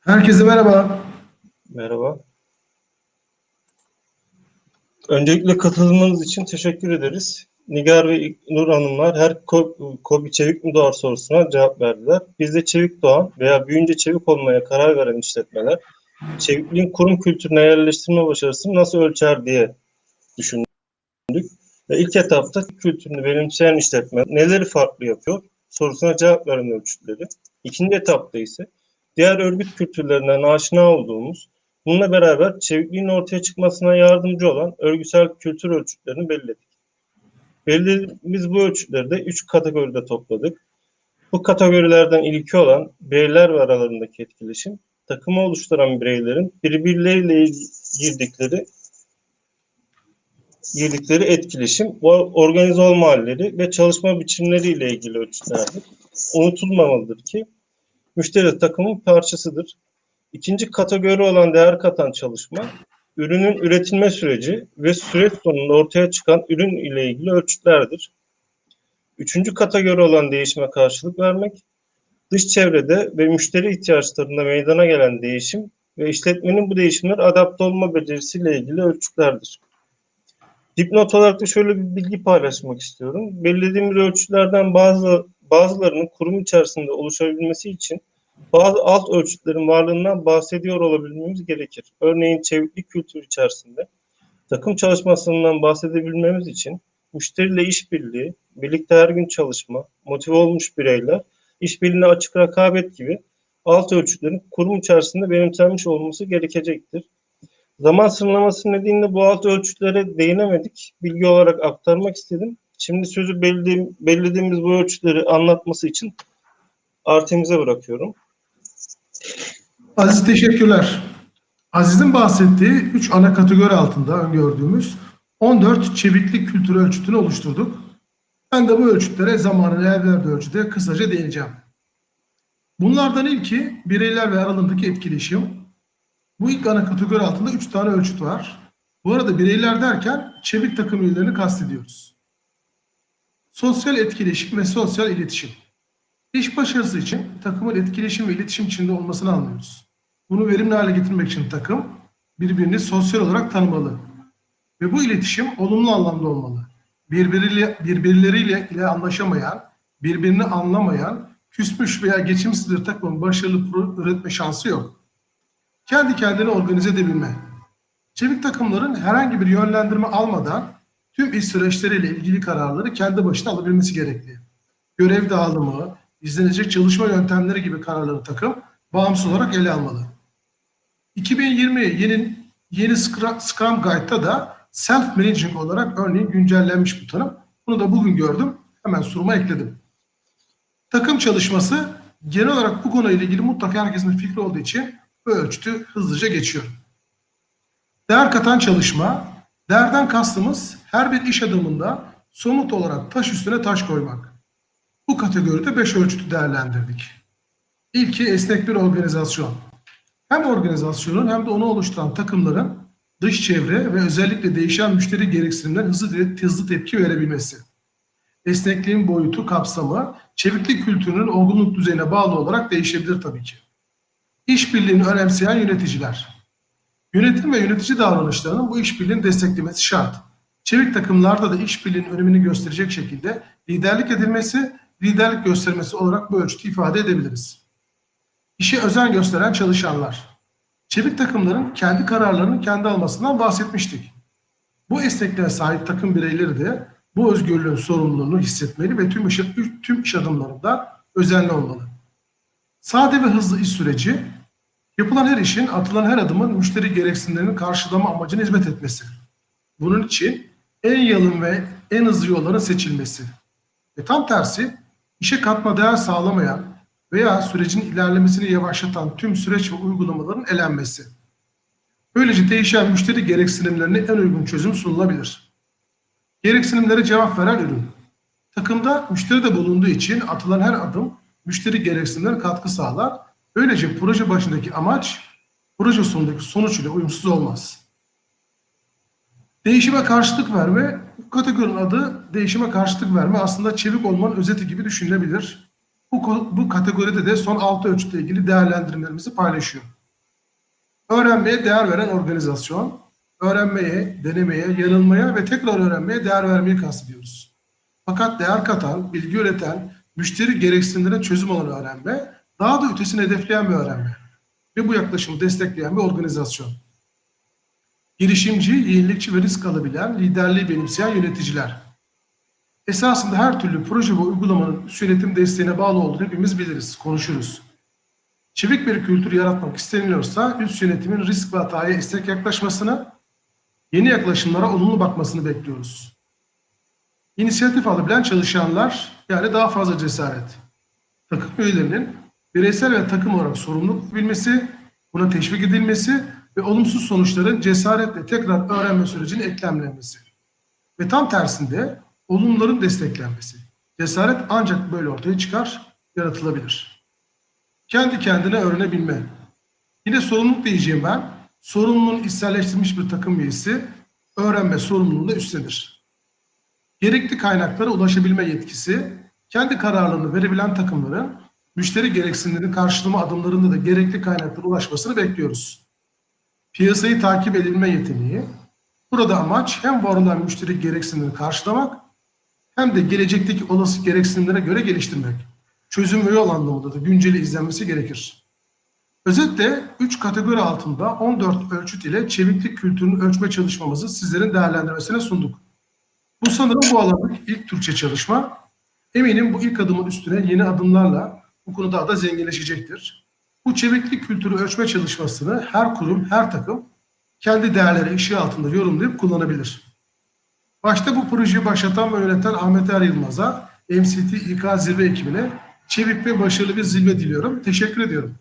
Herkese merhaba. Merhaba. Öncelikle katılımınız için teşekkür ederiz. Nigar ve Nur Hanımlar her ko- KOBİ çevik mi doğar sorusuna cevap verdiler. Biz de çevik doğan veya büyüyünce çevik olmaya karar veren işletmeler, çevikliğin kurum kültürüne yerleştirme başarısını nasıl ölçer diye düşündük. Ve ilk etapta kültürünü benimseyen işletme neleri farklı yapıyor sorusuna cevap veren ölçütleri. İkinci etapta ise diğer örgüt kültürlerinden aşina olduğumuz, bununla beraber çevikliğin ortaya çıkmasına yardımcı olan örgüsel kültür ölçütlerini belirledik. Belirlediğimiz bu ölçütleri de üç kategoride topladık. Bu kategorilerden ilki olan bireyler ve aralarındaki etkileşim, takımı oluşturan bireylerin birbirleriyle girdikleri girdikleri etkileşim, organize olma halleri ve çalışma biçimleriyle ilgili ölçütlerdir. Unutulmamalıdır ki müşteri takımın parçasıdır. İkinci kategori olan değer katan çalışma, ürünün üretilme süreci ve süreç sonunda ortaya çıkan ürün ile ilgili ölçütlerdir. Üçüncü kategori olan değişime karşılık vermek, dış çevrede ve müşteri ihtiyaçlarında meydana gelen değişim ve işletmenin bu değişimlere adapte olma becerisiyle ilgili ölçütlerdir. Dipnot olarak da şöyle bir bilgi paylaşmak istiyorum. Belirlediğimiz ölçütlerden bazı bazılarının kurum içerisinde oluşabilmesi için bazı alt ölçütlerin varlığından bahsediyor olabilmemiz gerekir. Örneğin çeviklik kültürü içerisinde takım çalışmasından bahsedebilmemiz için müşteriyle işbirliği, birlikte her gün çalışma, motive olmuş bireyler, işbirliğine açık rekabet gibi alt ölçütlerin kurum içerisinde benimsenmiş olması gerekecektir. Zaman sınırlaması nedeniyle bu alt ölçütlere değinemedik. Bilgi olarak aktarmak istedim. Şimdi sözü belirlediğim, belirlediğimiz bu ölçütleri anlatması için Artemiz'e bırakıyorum. Aziz teşekkürler. Aziz'in bahsettiği 3 ana kategori altında öngördüğümüz 14 çeviklik kültürü ölçütünü oluşturduk. Ben de bu ölçütlere zamanın el verdiği ölçüde kısaca değineceğim. Bunlardan ilki bireyler ve aralarındaki etkileşim. Bu ilk ana kategori altında 3 tane ölçüt var. Bu arada bireyler derken çevik takım üyelerini kastediyoruz. Sosyal etkileşim ve sosyal iletişim. İş başarısı için takımın etkileşim ve iletişim içinde olmasını anlıyoruz. Bunu verimli hale getirmek için takım birbirini sosyal olarak tanımalı. Ve bu iletişim olumlu anlamda olmalı. Birbiriyle, birbirleriyle ile anlaşamayan, birbirini anlamayan, küsmüş veya geçimsiz bir takımın başarılı üretme şansı yok. Kendi kendini organize edebilme. Çevik takımların herhangi bir yönlendirme almadan tüm iş süreçleriyle ilgili kararları kendi başına alabilmesi gerekli. Görev dağılımı, izlenecek çalışma yöntemleri gibi kararları takım bağımsız olarak ele almalı. 2020 yeni yeni Scrum, Guide'da da self managing olarak örneğin güncellenmiş bu tanım. Bunu da bugün gördüm. Hemen sunuma ekledim. Takım çalışması genel olarak bu konuyla ilgili mutlaka herkesin fikri olduğu için bu ölçütü hızlıca geçiyorum. Değer katan çalışma, değerden kastımız her bir iş adamında somut olarak taş üstüne taş koymak. Bu kategoride 5 ölçütü değerlendirdik. İlki esnek bir organizasyon. Hem organizasyonun hem de onu oluşturan takımların dış çevre ve özellikle değişen müşteri gereksinimlerine hızlı, hızlı tepki verebilmesi. Esnekliğin boyutu, kapsamı, çeviklik kültürünün olgunluk düzeyine bağlı olarak değişebilir tabii ki. İşbirliğini önemseyen yöneticiler. Yönetim ve yönetici davranışlarının bu işbirliğini desteklemesi şart. Çevik takımlarda da işbirliğinin önemini gösterecek şekilde liderlik edilmesi, liderlik göstermesi olarak bu ölçütü ifade edebiliriz. İşe özen gösteren çalışanlar. Çevik takımların kendi kararlarını kendi almasından bahsetmiştik. Bu esnekliğe sahip takım bireyleri de bu özgürlüğün sorumluluğunu hissetmeli ve tüm iş, tüm iş adımlarında özenli olmalı. Sade ve hızlı iş süreci, yapılan her işin, atılan her adımın müşteri gereksinimlerinin karşılama amacına hizmet etmesi. Bunun için en yalın ve en hızlı yolların seçilmesi. Ve tam tersi, işe katma değer sağlamayan veya sürecin ilerlemesini yavaşlatan tüm süreç ve uygulamaların elenmesi. Böylece değişen müşteri gereksinimlerine en uygun çözüm sunulabilir. Gereksinimlere cevap veren ürün. Takımda müşteri de bulunduğu için atılan her adım müşteri gereksinimlerine katkı sağlar. Böylece proje başındaki amaç proje sonundaki sonuç ile uyumsuz olmaz. Değişime karşılık verme, bu kategorinin adı değişime karşılık verme aslında çevik olmanın özeti gibi düşünülebilir. Bu, bu kategoride de son 6 ölçütle ilgili değerlendirmelerimizi paylaşıyor. Öğrenmeye değer veren organizasyon, öğrenmeye, denemeye, yanılmaya ve tekrar öğrenmeye değer vermeyi kastediyoruz. Fakat değer katan, bilgi üreten, müşteri gereksinimlerine çözüm olan öğrenme, daha da ötesini hedefleyen bir öğrenme ve bu yaklaşımı destekleyen bir organizasyon. Girişimci, yenilikçi ve risk alabilen, liderliği benimseyen yöneticiler. Esasında her türlü proje ve uygulamanın üst yönetim desteğine bağlı olduğunu hepimiz biliriz, konuşuruz. Çevik bir kültür yaratmak isteniliyorsa üst yönetimin risk ve hataya esnek yaklaşmasını, yeni yaklaşımlara olumlu bakmasını bekliyoruz. İnisiyatif alabilen çalışanlar yani daha fazla cesaret. Takım üyelerinin bireysel ve takım olarak sorumluluk bilmesi, buna teşvik edilmesi ve olumsuz sonuçların cesaretle tekrar öğrenme sürecine eklemlenmesi. Ve tam tersinde olumluların desteklenmesi. Cesaret ancak böyle ortaya çıkar, yaratılabilir. Kendi kendine öğrenebilme. Yine sorumluluk diyeceğim ben. Sorumluluğunu içselleştirmiş bir takım üyesi öğrenme sorumluluğunu üstlenir. Gerekli kaynaklara ulaşabilme yetkisi, kendi kararlarını verebilen takımların müşteri gereksinimlerini karşılama adımlarında da gerekli kaynaklara ulaşmasını bekliyoruz. Piyasayı takip edebilme yeteneği, burada amaç hem var olan müşteri gereksinimlerini karşılamak hem de gelecekteki olası gereksinimlere göre geliştirmek. Çözüm ve yol anlamında da günceli izlenmesi gerekir. Özetle 3 kategori altında 14 ölçüt ile çeviklik kültürünü ölçme çalışmamızı sizlerin değerlendirmesine sunduk. Bu sanırım bu alandaki ilk Türkçe çalışma. Eminim bu ilk adımın üstüne yeni adımlarla bu konu daha da zenginleşecektir. Bu çeviklik kültürü ölçme çalışmasını her kurum, her takım kendi değerleri ışığı altında yorumlayıp kullanabilir. Başta bu projeyi başlatan ve yöneten Ahmet Er Yılmaz'a, MCT İK zirve ekibine çevik ve başarılı bir zirve diliyorum. Teşekkür ediyorum.